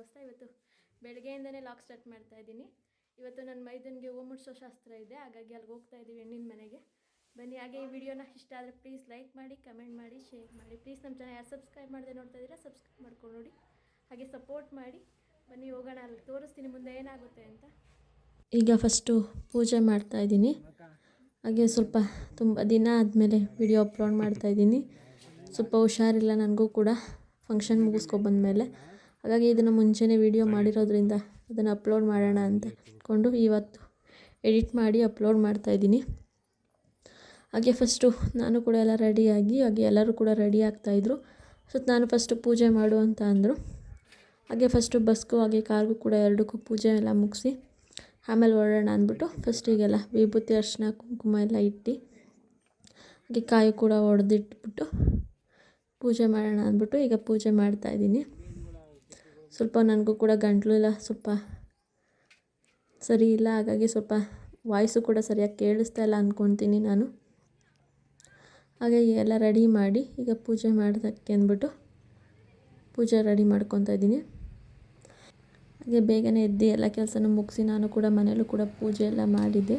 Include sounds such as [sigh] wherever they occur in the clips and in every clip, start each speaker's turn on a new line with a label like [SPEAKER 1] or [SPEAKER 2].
[SPEAKER 1] ಭಾವಿಸ್ತಾ ಇವತ್ತು ಬೆಳಗ್ಗೆಯಿಂದನೇ lock start ಮಾಡ್ತಾ ಇದ್ದೀನಿ. ಇವತ್ತು ನನ್ನ ಮೈದನಿಗೆ ಹೂವು ಮುಡಿಸೋ ಶಾಸ್ತ್ರ ಇದೆ, ಹಾಗಾಗಿ ಅಲ್ಲಿಗೆ ಹೋಗ್ತಾ ಇದ್ದೀವಿ ಹೆಣ್ಣಿನ ಮನೆಗೆ. ಬನ್ನಿ, ಹಾಗೆ ಈ ವಿಡಿಯೋನ ಇಷ್ಟ ಆದರೆ ಪ್ಲೀಸ್ ಲೈಕ್ ಮಾಡಿ ಕಮೆಂಟ್ ಮಾಡಿ ಶೇರ್ ಮಾಡಿ. ಪ್ಲೀಸ್ ನಮ್ಮ ಚಾನಲ್ ಯಾರು ಸಬ್ಸ್ಕ್ರೈಬ್ ಮಾಡದೆ ನೋಡ್ತಾ ಇದ್ದೀರಾ ಸಬ್ಸ್ಕ್ರೈಬ್ ಮಾಡ್ಕೊಂಡು ನೋಡಿ. ಹಾಗೆ ಸಪೋರ್ಟ್ ಮಾಡಿ. ಬನ್ನಿ, ಹೋಗೋಣ, ಅಲ್ಲಿ ತೋರಿಸ್ತೀನಿ ಮುಂದೆ ಏನಾಗುತ್ತೆ ಅಂತ. ಈಗ ಫಸ್ಟು ಪೂಜೆ ಮಾಡ್ತಾ ಇದ್ದೀನಿ. ಹಾಗೆ ಸ್ವಲ್ಪ ತುಂಬ ದಿನ ಆದಮೇಲೆ ವಿಡಿಯೋ ಅಪ್ಲೋಡ್ ಮಾಡ್ತಾ ಇದ್ದೀನಿ. ಸ್ವಲ್ಪ ಹುಷಾರಿಲ್ಲ, ನನಗೂ ಕೂಡ ಫಂಕ್ಷನ್ ಮುಗಿಸ್ಕೊಬಂದ್ಮೇಲೆ ಹಾಗಾಗಿ ಇದನ್ನು ಮುಂಚೆನೇ ವೀಡಿಯೋ ಮಾಡಿರೋದ್ರಿಂದ ಅದನ್ನು ಅಪ್ಲೋಡ್ ಮಾಡೋಣ ಅಂತ ಅಂದ್ಕೊಂಡು ಇವತ್ತು ಎಡಿಟ್ ಮಾಡಿ ಅಪ್ಲೋಡ್ ಮಾಡ್ತಾ ಇದ್ದೀನಿ. ಹಾಗೆ ಫಸ್ಟು ನಾನು ಕೂಡ ಎಲ್ಲ ರೆಡಿಯಾಗಿ ಹಾಗೆ ಎಲ್ಲರೂ ಕೂಡ ರೆಡಿ ಆಗ್ತಾಯಿದ್ರು ಸೊ ನಾನು ಫಸ್ಟು ಪೂಜೆ ಮಾಡು ಅಂತ ಅಂದರು. ಹಾಗೆ ಫಸ್ಟು ಬಸ್ಗೂ ಹಾಗೆ ಕಾರ್ಗೂ ಕೂಡ ಎರಡಕ್ಕೂ ಪೂಜೆ ಎಲ್ಲ ಮುಗಿಸಿ ಆಮೇಲೆ ಹೊರಡೋಣ ಅಂದ್ಬಿಟ್ಟು ಫಸ್ಟಿಗೆಲ್ಲ ವಿಭೂತಿ ಅರ್ಶಿನ ಕುಂಕುಮ ಎಲ್ಲ ಇಟ್ಟು ಹಾಗೆ ಕಾಯಿ ಕೂಡ ಹೊಡೆದಿಟ್ಬಿಟ್ಟು ಪೂಜೆ ಮಾಡೋಣ ಅಂದ್ಬಿಟ್ಟು ಈಗ ಪೂಜೆ ಮಾಡ್ತಾಯಿದ್ದೀನಿ ಸ್ವಲ್ಪ ನನಗೂ ಕೂಡ ಗಂಟಲು ಇಲ್ಲ ಸ್ವಲ್ಪ ಸರಿ ಇಲ್ಲ, ಹಾಗಾಗಿ ಸ್ವಲ್ಪ ವಾಯ್ಸು ಕೂಡ ಸರಿಯಾಗಿ ಕೇಳಿಸ್ತಾ ಇಲ್ಲ ಅಂದ್ಕೊತೀನಿ ನಾನು. ಹಾಗಾಗಿ ಎಲ್ಲ ರೆಡಿ ಮಾಡಿ, ಈಗ ಪೂಜೆ ಮಾಡೋದಕ್ಕೆ ಅಂದ್ಬಿಟ್ಟು ಪೂಜೆ ರೆಡಿ ಮಾಡ್ಕೊತಾ ಇದ್ದೀನಿ. ಹಾಗೆ ಬೇಗನೆ ಎದ್ದು ಎಲ್ಲ ಕೆಲಸನೂ ಮುಗಿಸಿ ನಾನು ಕೂಡ ಮನೇಲೂ ಕೂಡ ಪೂಜೆ ಎಲ್ಲ ಮಾಡಿದ್ದೆ.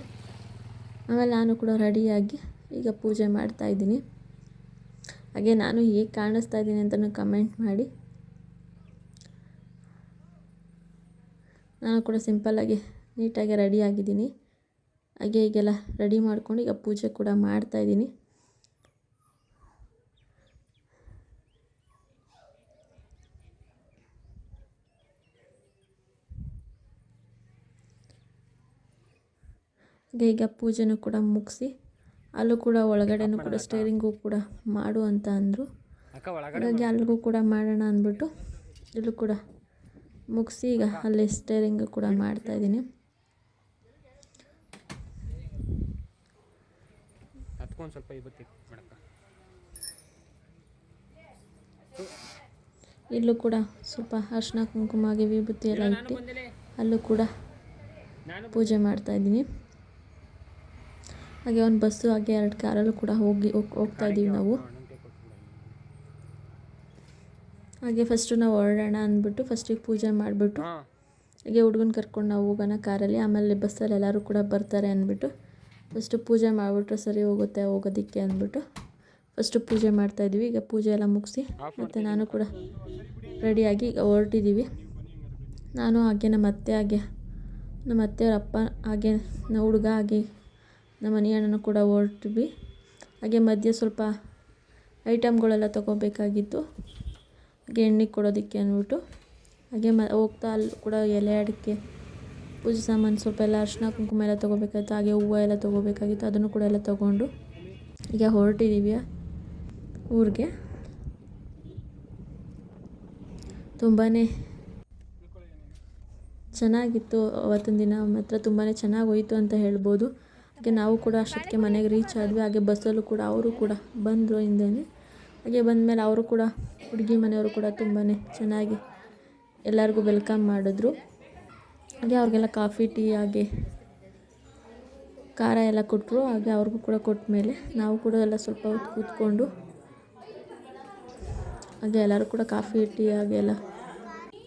[SPEAKER 1] ಆಮೇಲೆ ನಾನು ಕೂಡ ರೆಡಿಯಾಗಿ ಈಗ ಪೂಜೆ ಮಾಡ್ತಾ ಇದ್ದೀನಿ. ಹಾಗೆ ನಾನು ಹೇಗೆ ಕಾಣಿಸ್ತಾ ಇದ್ದೀನಿ ಅಂತಲೂ ಕಮೆಂಟ್ ಮಾಡಿ. ನಾನು ಕೂಡ ಸಿಂಪಲ್ಲಾಗಿ ನೀಟಾಗಿ ರೆಡಿ ಆಗಿದ್ದೀನಿ. ಹಾಗೆ ಈಗೆಲ್ಲ ರೆಡಿ ಮಾಡ್ಕೊಂಡು ಈಗ ಪೂಜೆ ಕೂಡ ಮಾಡ್ತಾಯಿದ್ದೀನಿ ಹಾಗೆ ಈಗ ಪೂಜೆನೂ ಕೂಡ ಮುಗಿಸಿ ಅಲ್ಲೂ ಕೂಡ ಒಳಗಡೆನೂ ಕೂಡ ಸ್ಟೇರಿಂಗು ಕೂಡ ಮಾಡು ಅಂತ ಅಂದರು. ಹಾಗಾಗಿ ಅಲ್ಲಿಗೂ ಕೂಡ ಮಾಡೋಣ ಅಂದ್ಬಿಟ್ಟು ಇಲ್ಲೂ ಕೂಡ ಮುಗಿಸಿ ಈಗ ಅಲ್ಲಿ ಸ್ಟೇರಿಂಗ್ ಕೂಡ ಮಾಡ್ತಾಯಿದ್ದೀನಿ ಇಲ್ಲೂ ಕೂಡ ಸ್ವಲ್ಪ ಅರ್ಶಿನ ಆಗಿ ವಿಭೂತಿ ಎಲ್ಲ ಇಟ್ಟು ಅಲ್ಲೂ ಕೂಡ ಪೂಜೆ ಮಾಡ್ತಾಯಿದ್ದೀನಿ ಹಾಗೆ ಒಂದು ಬಸ್ಸು ಹಾಗೆ ಎರಡು ಕಾರಲ್ಲೂ ಕೂಡ ಹೋಗಿ ಹೋಗ್- ಹೋಗ್ತಾ ಇದ್ದೀವಿ ನಾವು. ಹಾಗೆ ಫಸ್ಟು ನಾವು ಹೊರಡೋಣ ಅಂದ್ಬಿಟ್ಟು ಫಸ್ಟಿಗೆ ಪೂಜೆ ಮಾಡಿಬಿಟ್ಟು ಹಾಗೆ ಹುಡುಗನ ಕರ್ಕೊಂಡು ನಾವು ಹೋಗೋಣ ಕಾರಲ್ಲಿ. ಆಮೇಲೆ ಬಸ್ಸಲ್ಲಿ ಎಲ್ಲರೂ ಕೂಡ ಬರ್ತಾರೆ ಅಂದ್ಬಿಟ್ಟು ಫಸ್ಟು ಪೂಜೆ ಮಾಡಿಬಿಟ್ರೆ ಸರಿ ಹೋಗುತ್ತೆ ಹೋಗೋದಕ್ಕೆ ಅಂದ್ಬಿಟ್ಟು ಫಸ್ಟು ಪೂಜೆ ಮಾಡ್ತಾಯಿದ್ವಿ ಈಗ ಪೂಜೆ ಎಲ್ಲ ಮುಗಿಸಿ ಮತ್ತು ನಾನು ಕೂಡ ರೆಡಿಯಾಗಿ ಈಗ ಹೊರಟಿದ್ದೀವಿ. ನಾನು ಹಾಗೆ ನಮ್ಮ ಅತ್ತೆ ಹಾಗೆ ನಮ್ಮ ಅತ್ತೆಯವ್ರ ಅಪ್ಪ ಹಾಗೆ ನಮ್ಮ ಹುಡುಗ ಹಾಗೆ ನಮ್ಮ ಮನೆ ಅಣ್ಣನೂ ಕೂಡ ಹೊರಟಿವಿ. ಹಾಗೆ ಮಧ್ಯೆ ಸ್ವಲ್ಪ ಐಟಮ್ಗಳೆಲ್ಲ ತೊಗೋಬೇಕಾಗಿತ್ತು. ಹಾಗೆ ಎಣ್ಣೆಗೆ ಕೊಡೋದಕ್ಕೆ ಅಂದ್ಬಿಟ್ಟು ಹಾಗೆ ಮ ಹೋಗ್ತಾ ಅಲ್ಲಿ ಕೂಡ ಎಲೆ ಅಡಿಕೆ, ಪೂಜೆ ಸಾಮಾನು ಸ್ವಲ್ಪ ಎಲ್ಲ ಅರಿಶಿನ ಕುಂಕುಮ ಎಲ್ಲ ತೊಗೋಬೇಕಾಗಿತ್ತು, ಹಾಗೆ ಹೂವು ಎಲ್ಲ ತೊಗೋಬೇಕಾಗಿತ್ತು, ಅದನ್ನು ಕೂಡ ಎಲ್ಲ ತೊಗೊಂಡು ಈಗ ಹೊರಟಿದ್ದೀವಿ ಊರಿಗೆ. ತುಂಬಾ ಚೆನ್ನಾಗಿತ್ತು ಅವತ್ತಿನ ದಿನ, ಮಾತ್ರ ತುಂಬಾ ಚೆನ್ನಾಗಿ ಹೋಯಿತು ಅಂತ ಹೇಳ್ಬೋದು. ಹಾಗೆ ನಾವು ಕೂಡ ಅಷ್ಟೊತ್ತಿಗೆ ಮನೆಗೆ ರೀಚ್ ಆದ್ವಿ, ಹಾಗೆ ಬಸ್ಸಲ್ಲೂ ಕೂಡ, ಅವರು ಕೂಡ ಬಂದರು ಹಿಂದೆನೇ. ಹಾಗೆ ಬಂದಮೇಲೆ ಅವರು ಕೂಡ, ಹುಡುಗಿ ಮನೆಯವರು ಕೂಡ ತುಂಬಾ ಚೆನ್ನಾಗಿ ಎಲ್ಲರಿಗೂ ವೆಲ್ಕಮ್ ಮಾಡಿದ್ರು. ಹಾಗೆ ಅವ್ರಿಗೆಲ್ಲ ಕಾಫಿ, ಟೀ, ಹಾಗೆ ಖಾರ ಎಲ್ಲ ಕೊಟ್ಟರು ಹಾಗೆ ಅವ್ರಿಗೂ ಕೂಡ ಕೊಟ್ಟ ಮೇಲೆ ನಾವು ಕೂಡ ಎಲ್ಲ ಸ್ವಲ್ಪ ಹೊತ್ತು ಕೂತ್ಕೊಂಡು ಹಾಗೆ ಎಲ್ಲರೂ ಕೂಡ ಕಾಫಿ, ಟೀ, ಹಾಗೆ ಎಲ್ಲ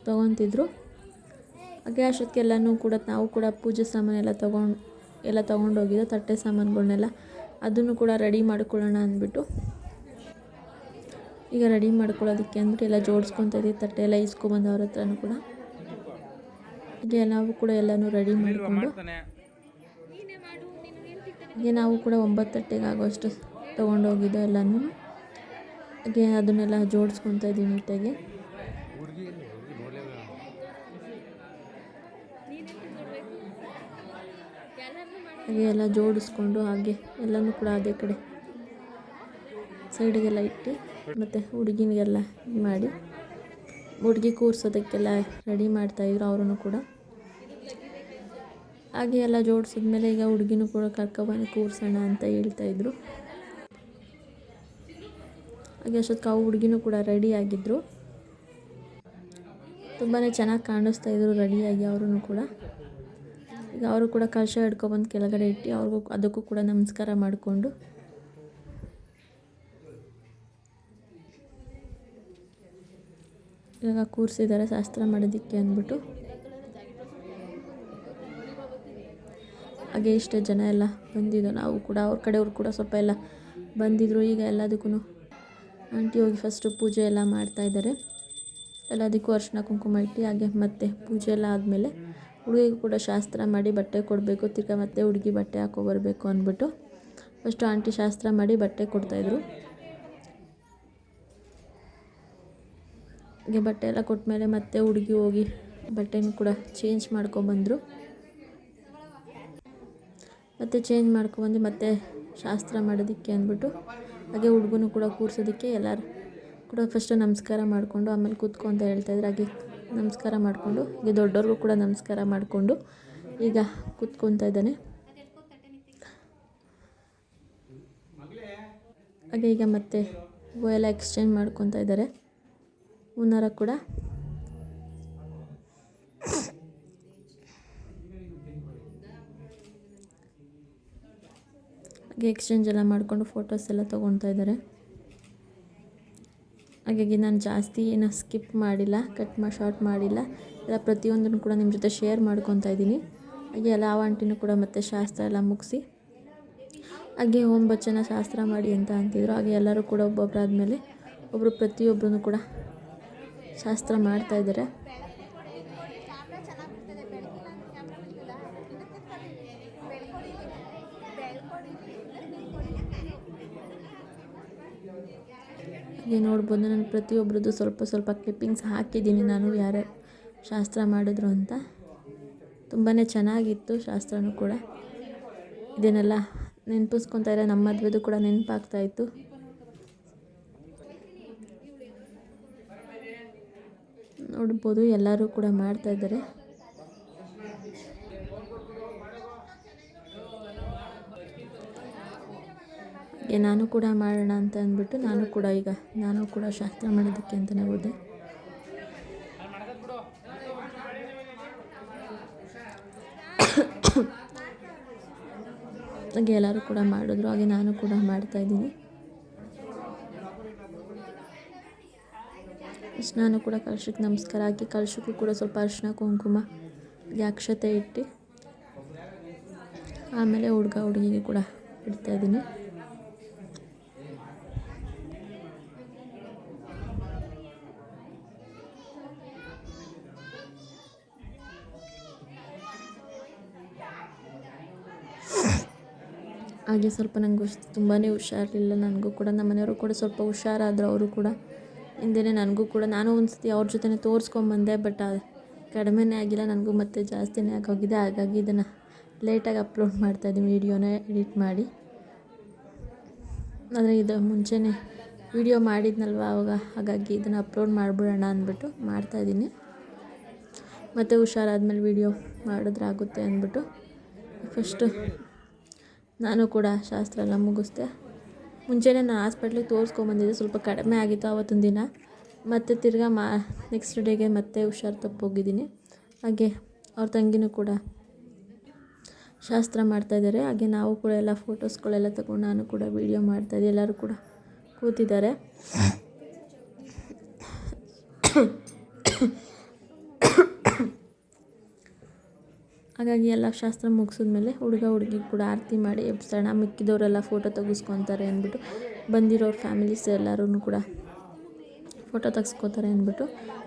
[SPEAKER 1] ತೊಗೊತಿದ್ರು. ಹಾಗೆ ಅಷ್ಟೊತ್ತಿಗೆ ಎಲ್ಲನೂ ಕೂಡ ನಾವು ಕೂಡ ಪೂಜೆ ಸಾಮಾನೆಲ್ಲ ತೊಗೊಂಡು, ಎಲ್ಲ ತೊಗೊಂಡೋಗಿದ್ದು, ತಟ್ಟೆ ಸಾಮಾನುಗಳನ್ನೆಲ್ಲ ಅದನ್ನು ಕೂಡ ರೆಡಿ ಮಾಡ್ಕೊಳ್ಳೋಣ ಅಂದ್ಬಿಟ್ಟು ಈಗ ರೆಡಿ ಮಾಡ್ಕೊಳ್ಳೋದಕ್ಕೆ ಅಂದ್ಬಿಟ್ಟು ಎಲ್ಲ ಜೋಡಿಸ್ಕೊತಾ ಇದ್ದೀವಿ. ತಟ್ಟೆ ಎಲ್ಲ ಇಸ್ಕೊಬಂದು ಅವ್ರ ಹತ್ರನೂ ಕೂಡ. ಹೀಗೆ ನಾವು ಕೂಡ ಎಲ್ಲನೂ ರೆಡಿ ಮಾಡಿಕೊಂಡು ಹೀಗೆ ನಾವು ಕೂಡ ಒಂಬತ್ತು ತಟ್ಟೆಗೆ ಆಗೋಷ್ಟು ತೊಗೊಂಡೋಗಿದ್ದು ಎಲ್ಲನೂ. ಹಾಗೆ ಅದನ್ನೆಲ್ಲ ಜೋಡಿಸ್ಕೊತಾ ಇದ್ದೀವಿ ನೀಟಾಗಿ. ಹಾಗೆ ಎಲ್ಲ ಜೋಡಿಸ್ಕೊಂಡು ಹಾಗೆ ಎಲ್ಲನೂ ಕೂಡ ಅದೇ ಕಡೆ ಸೈಡಿಗೆಲ್ಲ ಇಟ್ಟು. ಮತ್ತು ಹುಡುಗಿನಿಗೆಲ್ಲ ಮಾಡಿ ಹುಡುಗಿ ಕೂರ್ಸೋದಕ್ಕೆಲ್ಲ ರೆಡಿ ಮಾಡ್ತಾಯಿದ್ರು ಅವರೂ ಕೂಡ. ಹಾಗೆ ಎಲ್ಲ ಜೋಡಿಸಿದ್ಮೇಲೆ ಈಗ ಹುಡುಗಿನೂ ಕೂಡ ಕರ್ಕೊಬಂದು ಕೂರಿಸೋಣ ಅಂತ ಹೇಳ್ತಾಯಿದ್ರು ಹಾಗೆ ಅಷ್ಟೊತ್ತಿಗೆ ಅವು ಹುಡುಗಿನೂ ಕೂಡ ರೆಡಿ ಆಗಿದ್ದರು ತುಂಬಾ ಚೆನ್ನಾಗಿ ಕಾಣಿಸ್ತಾ ಇದ್ರು ರೆಡಿಯಾಗಿ ಅವರು ಕೂಡ. ಈಗ ಅವರು ಕೂಡ ಕಳಶ ಹಿಡ್ಕೊಬಂದು ಕೆಳಗಡೆ ಇಟ್ಟು ಅವ್ರಿಗೂ ಅದಕ್ಕೂ ಕೂಡ ನಮಸ್ಕಾರ ಮಾಡಿಕೊಂಡು ಇವಾಗ ಕೂರಿಸಿದ್ದಾರೆ ಶಾಸ್ತ್ರ ಮಾಡೋದಕ್ಕೆ ಅಂದ್ಬಿಟ್ಟು. ಹಾಗೆ ಇಷ್ಟೇ ಜನ ಎಲ್ಲ ಬಂದಿದ್ದು. ನಾವು ಕೂಡ, ಅವ್ರ ಕಡೆಯವ್ರು ಕೂಡ ಸ್ವಲ್ಪ ಎಲ್ಲ ಬಂದಿದ್ದರು ಈಗ ಎಲ್ಲದಕ್ಕೂ ಆಂಟಿ ಹೋಗಿ ಫಸ್ಟು ಪೂಜೆ ಎಲ್ಲ ಮಾಡ್ತಾಯಿದ್ದಾರೆ ಎಲ್ಲದಕ್ಕೂ ಅರ್ಶಿನ ಕುಂಕುಮ ಇಟ್ಟು, ಹಾಗೆ ಮತ್ತೆ ಪೂಜೆ ಎಲ್ಲ ಆದಮೇಲೆ ಹುಡುಗಿಗೂ ಕೂಡ ಶಾಸ್ತ್ರ ಮಾಡಿ ಬಟ್ಟೆ ಕೊಡಬೇಕು, ತಿರ್ಗಾ ಮತ್ತೆ ಹುಡುಗಿ ಬಟ್ಟೆ ಹಾಕೋ ಬರಬೇಕು ಅಂದ್ಬಿಟ್ಟು ಫಸ್ಟು ಆಂಟಿ ಶಾಸ್ತ್ರ ಮಾಡಿ ಬಟ್ಟೆ ಕೊಡ್ತಾಯಿದ್ರು ಹಾಗೆ ಬಟ್ಟೆ ಎಲ್ಲ ಕೊಟ್ಮೇಲೆ ಮತ್ತೆ ಹುಡುಗಿ ಹೋಗಿ ಬಟ್ಟೆನೂ ಕೂಡ ಚೇಂಜ್ ಮಾಡ್ಕೊಬಂದರು. ಮತ್ತೆ ಚೇಂಜ್ ಮಾಡ್ಕೊಬಂದು ಮತ್ತೆ ಶಾಸ್ತ್ರ ಮಾಡೋದಕ್ಕೆ ಅಂದ್ಬಿಟ್ಟು ಹಾಗೆ ಹುಡುಗನೂ ಕೂಡ ಕೂರ್ಸೋದಕ್ಕೆ ಎಲ್ಲರೂ ಕೂಡ ಫಸ್ಟು ನಮಸ್ಕಾರ ಮಾಡಿಕೊಂಡು ಆಮೇಲೆ ಕೂತ್ಕೊ ಅಂತ ಹೇಳ್ತಾಯಿದ್ರು ಹಾಗೆ ನಮಸ್ಕಾರ ಮಾಡಿಕೊಂಡು ಹೀಗೆ ದೊಡ್ಡವ್ರಿಗೂ ಕೂಡ ನಮಸ್ಕಾರ ಮಾಡಿಕೊಂಡು ಈಗ ಕೂತ್ಕೊತಾ ಇದ್ದಾನೆ. ಹಾಗೆ ಈಗ ಮತ್ತೆ ಹೂವು ಎಲ್ಲ ಎಕ್ಸ್ಚೇಂಜ್ ಮಾಡ್ಕೊತಾ ಇದ್ದಾರೆ. ಹೂನಾರ ಕೂಡ. ಹಾಗೆ ಎಕ್ಸ್ಚೇಂಜ್ ಎಲ್ಲ ಮಾಡಿಕೊಂಡು ಫೋಟೋಸ್ ಎಲ್ಲ ತೊಗೊಳ್ತಾ ಇದ್ದಾರೆ. ಹಾಗಾಗಿ ನಾನು ಜಾಸ್ತಿ ಏನು ಸ್ಕಿಪ್ ಮಾಡಿಲ್ಲ ಕಟ್ ಮಾ ಶಾರ್ಟ್ ಮಾಡಿಲ್ಲ. ಎಲ್ಲ ಪ್ರತಿಯೊಂದನ್ನು ಕೂಡ ನಿಮ್ಮ ಜೊತೆ ಶೇರ್ ಮಾಡ್ಕೊತಾ ಇದ್ದೀನಿ. ಹಾಗೆ ಎಲ್ಲ ಆಂಟಿನೂ ಕೂಡ ಮತ್ತೆ ಶಾಸ್ತ್ರ ಎಲ್ಲ ಮುಗಿಸಿ. ಹಾಗೆ ಓಂ ಬಚ್ಚನ ಶಾಸ್ತ್ರ ಮಾಡಿ ಅಂತ ಅಂತಿದ್ರು. ಹಾಗೆ ಎಲ್ಲರೂ ಕೂಡ ಒಬ್ಬೊಬ್ಬರಾದ್ಮೇಲೆ ಒಬ್ಬರು ಪ್ರತಿಯೊಬ್ಬರೂ ಕೂಡ ಶಾಸ್ತ್ರ ಮಾಡ್ತಾ ಇದ್ದಾರೆ. ಹಾಗೆ ನೋಡ್ಬೋದು, ನಾನು ಪ್ರತಿಯೊಬ್ಬರದ್ದು ಸ್ವಲ್ಪ ಸ್ವಲ್ಪ ಕ್ಲಿಪ್ಪಿಂಗ್ಸ್ ಹಾಕಿದ್ದೀನಿ. ನಾನು ಯಾರೇ ಶಾಸ್ತ್ರ ಮಾಡಿದ್ರು ಅಂತ. ತುಂಬಾ ಚೆನ್ನಾಗಿತ್ತು ಶಾಸ್ತ್ರನೂ ಕೂಡ. ಇದನ್ನೆಲ್ಲ ನೆನಪಿಸ್ಕೊತಾ ಇರೋ ನಮ್ಮ ಮದುವೆದು ಕೂಡ ನೆನಪಾಗ್ತಾಯಿತ್ತು ನೋಡ್ಬೋದು, ಎಲ್ಲರೂ ಕೂಡ ಮಾಡ್ತಾ ಇದ್ದಾರೆ. ಹಾಗೆ ನಾನು ಕೂಡ ಮಾಡೋಣ ಅಂತ ಅಂದ್ಬಿಟ್ಟು ನಾನು ಕೂಡ ಈಗ, ನಾನು ಕೂಡ ಶಾಸ್ತ್ರ ಮಾಡೋದಕ್ಕೆ ಅಂತಲೇ ಹೋದೆ. ಹಾಗೆ ಎಲ್ಲರೂ ಕೂಡ ಮಾಡಿದ್ರು, ಹಾಗೆ ನಾನು ಕೂಡ ಮಾಡ್ತಾಯಿದ್ದೀನಿ ಇಷ್ಟು ಕೂಡ ಕಲಶಕ್ಕೆ ನಮಸ್ಕಾರ ಹಾಕಿ ಕಲಶಕ್ಕೂ ಕೂಡ ಸ್ವಲ್ಪ ಅರಿಶಿನ ಕುಂಕುಮ ಅಕ್ಷತೆ ಇಟ್ಟು ಆಮೇಲೆ ಹುಡುಗ ಹುಡುಗಿಗೆ ಕೂಡ ಇಡ್ತಾಯಿದ್ದೀನಿ ಹಾಗೆ ಸ್ವಲ್ಪ ನನಗೂ ತುಂಬಾ ಹುಷಾರಿಲ್ಲ ನನಗೂ ಕೂಡ ನಮ್ಮ ಮನೆಯವರು ಕೂಡ ಸ್ವಲ್ಪ ಹುಷಾರಾದರು ಅವರು ಕೂಡ. ಹಿಂದೆಯೇ ನನಗೂ ಕೂಡ, ನಾನು ಒಂದು ಸತಿ ಅವ್ರ ಜೊತೆ ತೋರಿಸ್ಕೊಂಬಂದೆ ಬಟ್ ಕಡಿಮೆನೇ ಆಗಿಲ್ಲ, ನನಗೂ ಮತ್ತೆ ಜಾಸ್ತಿನೇ ಆಗೋಗಿದೆ. ಹಾಗಾಗಿ ಇದನ್ನು ಲೇಟಾಗಿ ಅಪ್ಲೋಡ್ ಮಾಡ್ತಾಯಿದ್ದೀನಿ ವೀಡಿಯೋನ ಎಡಿಟ್ ಮಾಡಿ. ಆದರೆ ಇದು ಮುಂಚೆನೇ ವೀಡಿಯೋ ಮಾಡಿದ್ನಲ್ವ ಆವಾಗ ಹಾಗಾಗಿ ಇದನ್ನು ಅಪ್ಲೋಡ್ ಮಾಡಿಬಿಡೋಣ ಅಂದ್ಬಿಟ್ಟು ಮಾಡ್ತಾಯಿದ್ದೀನಿ ಮತ್ತು ಹುಷಾರಾದ್ಮೇಲೆ ವೀಡಿಯೋ ಮಾಡಿದ್ರಾಗುತ್ತೆ ಅಂದ್ಬಿಟ್ಟು ಫಸ್ಟು ನಾನು ಕೂಡ ಶಾಸ್ತ್ರ ಎಲ್ಲ ಮುಗಿಸ್ದೆ. ಮುಂಚೆನೇ ನಾನು ಹಾಸ್ಪಿಟ್ಲಿಗೆ ತೋರಿಸ್ಕೊಂಬಂದಿದ್ದೆ, ಸ್ವಲ್ಪ ಕಡಿಮೆ ಆಗಿತ್ತು ಆವತ್ತೊಂದು ದಿನ ಮತ್ತು ತಿರ್ಗಾ ಮಾ ನೆಕ್ಸ್ಟ್ ಡೇಗೆ ಮತ್ತೆ ಹುಷಾರು ತಪ್ಪೋಗಿದ್ದೀನಿ ಹಾಗೆ ಅವ್ರ ತಂಗಿನೂ ಕೂಡ ಶಾಸ್ತ್ರ ಮಾಡ್ತಾಯಿದ್ದಾರೆ ಹಾಗೆ ನಾವು ಕೂಡ ಎಲ್ಲ ಫೋಟೋಸ್ಗಳೆಲ್ಲ ತಗೊಂಡು ನಾನು ಕೂಡ ವೀಡಿಯೋ ಮಾಡ್ತಾಯಿದ್ದೆ ಎಲ್ಲರೂ ಕೂಡ ಕೂತಿದ್ದಾರೆ. [coughs] ಹಾಗಾಗಿ ಎಲ್ಲ ಶಾಸ್ತ್ರ ಮುಗಿಸಿದ್ಮೇಲೆ ಹುಡುಗ ಹುಡುಗಿ ಕೂಡ ಆರತಿ ಮಾಡಿ ಎಬ್ಸೋಣ, ಮಿಕ್ಕಿದವರೆಲ್ಲ ಫೋಟೋ ತೆಗೆಸ್ಕೊತಾರೆ ಅಂದ್ಬಿಟ್ಟು ಬಂದಿರೋರು ಫ್ಯಾಮಿಲೀಸ್ ಎಲ್ಲರೂ ಕೂಡ ಫೋಟೋ ತೆಗೆಸ್ಕೋತಾರೆ ಅಂದ್ಬಿಟ್ಟು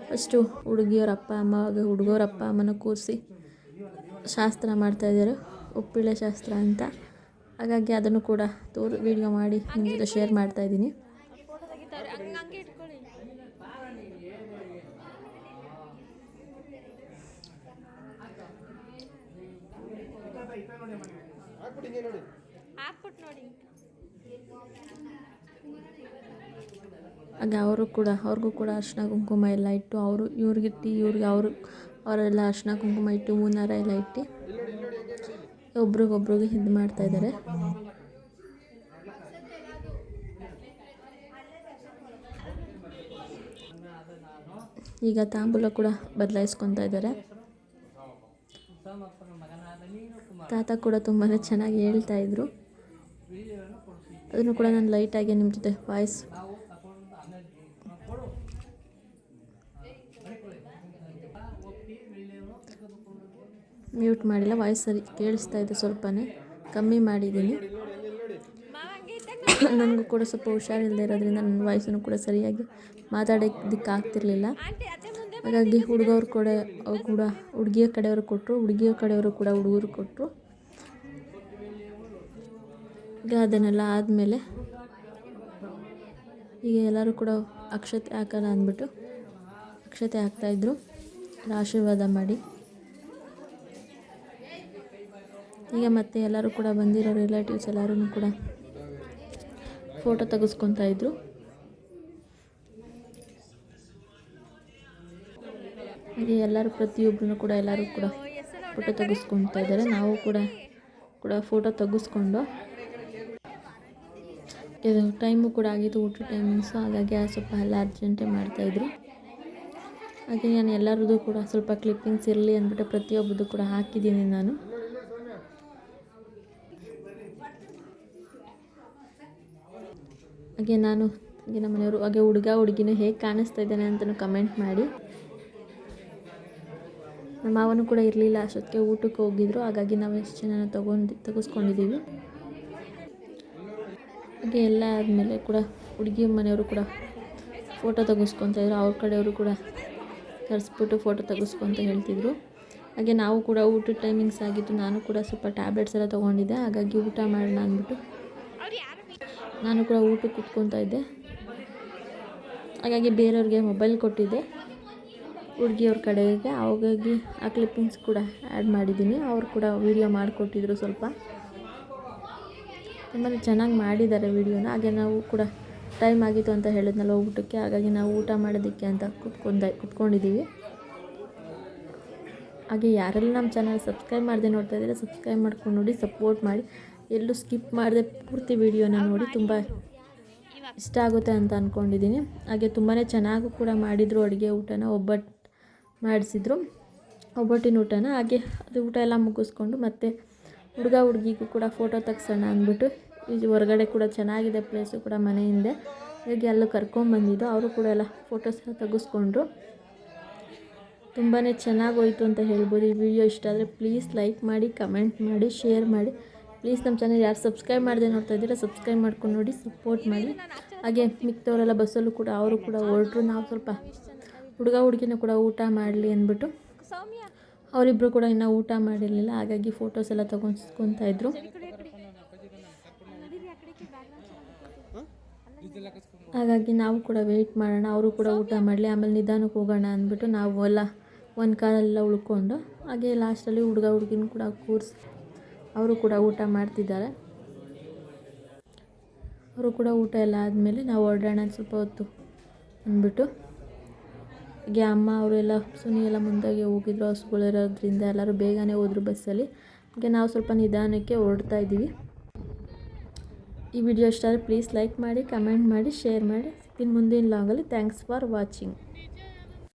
[SPEAKER 1] ಫಸ್ಟು ಹುಡುಗಿಯವ್ರ ಅಪ್ಪ ಅಮ್ಮ, ಹಾಗೆ ಹುಡುಗವ್ರ ಅಪ್ಪ ಅಮ್ಮನ ಕೂರಿಸಿ ಶಾಸ್ತ್ರ ಮಾಡ್ತಾಯಿದ್ದಾರೆ ಒಪ್ಪಿಳೆ ಶಾಸ್ತ್ರ ಅಂತ. ಹಾಗಾಗಿ ಅದನ್ನು ಕೂಡ ತೋರು ವೀಡಿಯೋ ಮಾಡಿ ನಿಮ್ಮ ಜೊತೆ ಶೇರ್ ಮಾಡ್ತಾಯಿದ್ದೀನಿ ಹಾಗೆ ಅವರು ಕೂಡ ಅವ್ರಿಗೂ ಕೂಡ ಅರಿಶಿನ ಕುಂಕುಮ ಎಲ್ಲ ಇಟ್ಟು ಅವರು ಇವ್ರಿಗಿಟ್ಟು ಇವ್ರಿಗೆ ಅವರು ಅವರೆಲ್ಲ ಅರಿಶಿನ ಕುಂಕುಮ ಇಟ್ಟು ಹೂನಾರ ಎಲ್ಲ ಇಟ್ಟು ಒಬ್ರಿಗೊಬ್ರಿಗೆ ಇದು ಮಾಡ್ತಾಯಿದ್ದಾರೆ ಈಗ ತಾಂಬೂಲ ಕೂಡ ಬದಲಾಯಿಸ್ಕೊತಾ ಇದ್ದಾರೆ. ತಾತ ಕೂಡ ತುಂಬಾ ಚೆನ್ನಾಗಿ ಹೇಳ್ತಾ ಹೇಳ್ತಾಯಿದ್ರು ಅದನ್ನು ಕೂಡ ನಾನು ಲೈಟಾಗಿ ನಿಮ್ಮ ಜೊತೆ ವಾಯ್ಸ್ ಮ್ಯೂಟ್ ಮಾಡಿಲ್ಲ ವಾಯ್ಸ್ ಸರಿ ಕೇಳಿಸ್ತಾ ಇದೆ ಸ್ವಲ್ಪನೇ. ಕಮ್ಮಿ ಮಾಡಿದ್ದೀನಿ. ನನಗೂ ಕೂಡ ಸ್ವಲ್ಪ ಹುಷಾರಿಲ್ಲದೆ ಇರೋದ್ರಿಂದ ನನ್ನ ವಾಯ್ಸನ್ನು ಕೂಡ ಸರಿಯಾಗಿ ಮಾತಾಡೋದಕ್ಕಾಗ್ತಿರ್ಲಿಲ್ಲ. ಹಾಗಾಗಿ ಹುಡುಗವ್ರ ಕಡೆ ಕೂಡ ಹುಡುಗಿಯ ಕಡೆಯವರು ಕೊಟ್ಟರು ಹುಡುಗಿಯ ಕಡೆಯವರು ಕೂಡ ಹುಡುಗರು ಕೊಟ್ಟರು ಈಗ ಅದನ್ನೆಲ್ಲ ಆದಮೇಲೆ ಈಗ ಎಲ್ಲರೂ ಕೂಡ ಅಕ್ಷತೆ ಹಾಕೋಣ ಅಂದ್ಬಿಟ್ಟು ಅಕ್ಷತೆ ಹಾಕ್ತಾಯಿದ್ರು ಆಶೀರ್ವಾದ ಮಾಡಿ. ಈಗ ಮತ್ತೆ ಎಲ್ಲರೂ ಕೂಡ ಬಂದಿರೋ ರಿಲೇಟಿವ್ಸ್ ಎಲ್ಲರೂ ಕೂಡ ಫೋಟೋ ತೆಗೆಸ್ಕೊತಾ ಇದ್ರು. ಹಾಗೆ ಎಲ್ಲರೂ ಪ್ರತಿಯೊಬ್ಬರೂ ಕೂಡ ಎಲ್ಲರೂ ಕೂಡ ಫೋಟೋ ತೆಗೆಸ್ಕೊತಾ ಇದ್ದಾರೆ. ನಾವು ಕೂಡ ಕೂಡ ಫೋಟೋ ತೆಗೆಸ್ಕೊಂಡು ಇದು ಟೈಮು ಕೂಡ ಆಗಿತ್ತು ಊಟ ಟೈಮಿಂಗ್ಸು ಹಾಗಾಗಿ ಸ್ವಲ್ಪ ಎಲ್ಲ ಅರ್ಜೆಂಟೇ ಮಾಡ್ತಾಯಿದ್ರು ಹಾಗೆ ನಾನು ಎಲ್ಲರದ್ದು ಕೂಡ ಸ್ವಲ್ಪ ಕ್ಲಿಪ್ಪಿಂಗ್ಸ್ ಇರಲಿ ಅಂದ್ಬಿಟ್ಟು ಪ್ರತಿಯೊಬ್ಬರದ್ದು ಕೂಡ ಹಾಕಿದ್ದೀನಿ ನಾನು. ಹಾಗೆ ನಾನು, ಹಾಗೆ ನಮ್ಮ ಮನೆಯವರು, ಹಾಗೆ ಹುಡುಗ ಹುಡುಗಿನೂ ಹೇಗೆ ಕಾಣಿಸ್ತಾ ಇದ್ದಾನೆ ಅಂತಲೂ ಕಮೆಂಟ್ ಮಾಡಿ. ನಮ್ಮ ಮಾವನು ಕೂಡ ಇರಲಿಲ್ಲ, ಅಷ್ಟೊತ್ತಿಗೆ ಊಟಕ್ಕೆ ಹೋಗಿದ್ರು. ಹಾಗಾಗಿ ನಾವು ಎಷ್ಟು ಜನ ತಗೊಂಡು ತೆಗೆಸ್ಕೊಂಡಿದ್ದೀವಿ ಹಾಗೆ ಎಲ್ಲ ಆದಮೇಲೆ ಕೂಡ ಹುಡುಗಿ ಮನೆಯವರು ಕೂಡ ಫೋಟೋ ತೆಗೆಸ್ಕೊತಾ ಇದ್ರು. ಅವ್ರ ಕಡೆಯವರು ಕೂಡ ಕರೆಸ್ಬಿಟ್ಟು ಫೋಟೋ ತೆಗೆಸ್ಕೊಂತ ಹೇಳ್ತಿದ್ರು. ಹಾಗೆ ನಾವು ಕೂಡ ಊಟದ ಟೈಮಿಂಗ್ಸ್ ಆಗಿತ್ತು ನಾನು ಕೂಡ ಸ್ವಲ್ಪ ಟ್ಯಾಬ್ಲೆಟ್ಸ್ ಎಲ್ಲ ತೊಗೊಂಡಿದ್ದೆ. ಹಾಗಾಗಿ ಊಟ ಮಾಡೋಣ ಅಂದ್ಬಿಟ್ಟು ನಾನು ಕೂಡ ಊಟಕ್ಕೆ ಕುತ್ಕೊತಾ ಇದ್ದೆ. ಹಾಗಾಗಿ ಬೇರೆಯವ್ರಿಗೆ ಮೊಬೈಲ್ ಕೊಟ್ಟಿದ್ದೆ. ಹುಡುಗಿಯವ್ರ ಕಡೆಗೆ ಅವಾಗಾಗಿ ಆ ಕ್ಲಿಪ್ಪಿಂಗ್ಸ್ ಕೂಡ ಆ್ಯಡ್ ಮಾಡಿದ್ದೀನಿ. ಅವರು ಕೂಡ ವೀಡಿಯೋ ಮಾಡಿಕೊಟ್ಟಿದ್ರು ಸ್ವಲ್ಪ. ತುಂಬಾ ಚೆನ್ನಾಗಿ ಮಾಡಿದ್ದಾರೆ ವೀಡಿಯೋನ ಹಾಗೆ ನಾವು ಕೂಡ ಟೈಮ್ ಆಗಿತ್ತು ಅಂತ ಹೇಳಿದ್ನಲ್ಲ ಊಟಕ್ಕೆ. ಹಾಗಾಗಿ ನಾವು ಊಟ ಮಾಡೋದಕ್ಕೆ ಅಂತ ಕುತ್ಕೊಂಡ, ಕುತ್ಕೊಂಡಿದ್ದೀವಿ. ಹಾಗೆ ಯಾರೆಲ್ಲ ನಮ್ಮ ಚಾನಲ್ ಸಬ್ಸ್ಕ್ರೈಬ್ ಮಾಡದೆ ನೋಡ್ತಾ ಇದ್ದಾರೆ ಸಬ್ಸ್ಕ್ರೈಬ್ ಮಾಡ್ಕೊಂಡು ನೋಡಿ ಸಪೋರ್ಟ್ ಮಾಡಿ. ಎಲ್ಲೂ ಸ್ಕಿಪ್ ಮಾಡದೆ ಪೂರ್ತಿ ವೀಡಿಯೋನ ನೋಡಿ ತುಂಬ ಇಷ್ಟ ಆಗುತ್ತೆ ಅಂತ ಅಂದ್ಕೊಂಡಿದ್ದೀನಿ ಹಾಗೆ ತುಂಬಾ ಚೆನ್ನಾಗೂ ಕೂಡ ಮಾಡಿದರು ಅಡುಗೆ ಊಟನ. ಒಬ್ಬಟ್ಟು ಮಾಡಿಸಿದ್ರು. ಒಬ್ಬಟ್ಟಿನ ಊಟನ ಹಾಗೆ ಅದು ಊಟ ಎಲ್ಲ ಮುಗಿಸ್ಕೊಂಡು ಮತ್ತೆ ಹುಡುಗ ಹುಡುಗಿಗೂ ಕೂಡ ಫೋಟೋ ತೆಗ್ಸೋಣ ಅಂದ್ಬಿಟ್ಟು ಇದು ಹೊರಗಡೆ ಕೂಡ ಚೆನ್ನಾಗಿದೆ ಪ್ಲೇಸು ಕೂಡ ಮನೆ ಹಿಂದೆ ಹೀಗೆ ಅಲ್ಲೂ ಕರ್ಕೊಂಬಂದಿದ್ದು ಅವರು ಕೂಡ ಎಲ್ಲ ಫೋಟೋಸ್ ಎಲ್ಲ ತೆಗೆಸ್ಕೊಂಡ್ರು. ತುಂಬಾ ಚೆನ್ನಾಗೋಯ್ತು ಅಂತ ಹೇಳ್ಬೋದು. ಈ ವಿಡಿಯೋ ಇಷ್ಟ ಆದರೆ ಪ್ಲೀಸ್ ಲೈಕ್ ಮಾಡಿ ಕಮೆಂಟ್ ಮಾಡಿ ಶೇರ್ ಮಾಡಿ. ಪ್ಲೀಸ್ ನಮ್ಮ ಚಾನಲ್ ಯಾರು ಸಬ್ಸ್ಕ್ರೈಬ್ ಮಾಡದೆ ನೋಡ್ತಾ ಇದ್ದೀರಾ ಸಬ್ಸ್ಕ್ರೈಬ್ ಮಾಡ್ಕೊಂಡು ನೋಡಿ ಸಪೋರ್ಟ್ ಮಾಡಿ. ಹಾಗೆ ಮಿಕ್ತವರೆಲ್ಲ ಬಸ್ಸಲ್ಲೂ ಕೂಡ ಅವರು ಕೂಡ ಹೊರಟ್ರು. ನಾವು ಸ್ವಲ್ಪ ಹುಡುಗ ಹುಡುಗಿನ ಕೂಡ ಊಟ ಮಾಡಲಿ ಅಂದ್ಬಿಟ್ಟು ಅವರಿಬ್ಬರು ಕೂಡ ಇನ್ನೂ ಊಟ ಮಾಡಿರಲಿಲ್ಲ. ಹಾಗಾಗಿ ಫೋಟೋಸ್ ಎಲ್ಲ ತಗೊಂಡ್ಕೊತಾ ಇದ್ರು. ಹಾಗಾಗಿ ನಾವು ಕೂಡ ವೆಯ್ಟ್ ಮಾಡೋಣ. ಅವರು ಕೂಡ ಊಟ ಮಾಡಲಿ ಆಮೇಲೆ ನಿಧಾನಕ್ಕೆ ಹೋಗೋಣ ಅಂದ್ಬಿಟ್ಟು ನಾವು ಎಲ್ಲ ಒಂದು ಕಾಲೆಲ್ಲ ಉಳ್ಕೊಂಡು ಹಾಗೆ ಲಾಸ್ಟಲ್ಲಿ ಹುಡುಗ ಹುಡುಗಿನ ಕೂಡ ಕೂರಿಸಿ ಅವರು ಕೂಡ ಊಟ ಮಾಡ್ತಿದ್ದಾರೆ. ಅವರು ಕೂಡ ಊಟ ಎಲ್ಲ ಆದಮೇಲೆ ನಾವು ಹೊರಡೋಣ ಸ್ವಲ್ಪ ಹೊತ್ತು ಅಂದ್ಬಿಟ್ಟು ಹಾಗೆ ಅಮ್ಮ ಅವರೆಲ್ಲ, ಸುನಿ ಎಲ್ಲ ಮುಂದಾಗೆ ಹೋಗಿದ್ರು ಹಸುಗಳಿರೋದ್ರಿಂದ ಎಲ್ಲರೂ ಬೇಗನೆ ಹೋದ್ರು ಬಸ್ಸಲ್ಲಿ ಹಾಗೆ ನಾವು ಸ್ವಲ್ಪ ನಿಧಾನಕ್ಕೆ ಹೊರಡ್ತಾ ಇದ್ದೀವಿ. ಈ ವಿಡಿಯೋ ಇಷ್ಟ ಪ್ಲೀಸ್ ಲೈಕ್ ಮಾಡಿ ಕಮೆಂಟ್ ಮಾಡಿ ಶೇರ್ ಮಾಡಿ. ಇನ್ನು ಮುಂದಿನ ಲಾಂಗಲ್ಲಿ ಥ್ಯಾಂಕ್ಸ್ ಫಾರ್ ವಾಚಿಂಗ್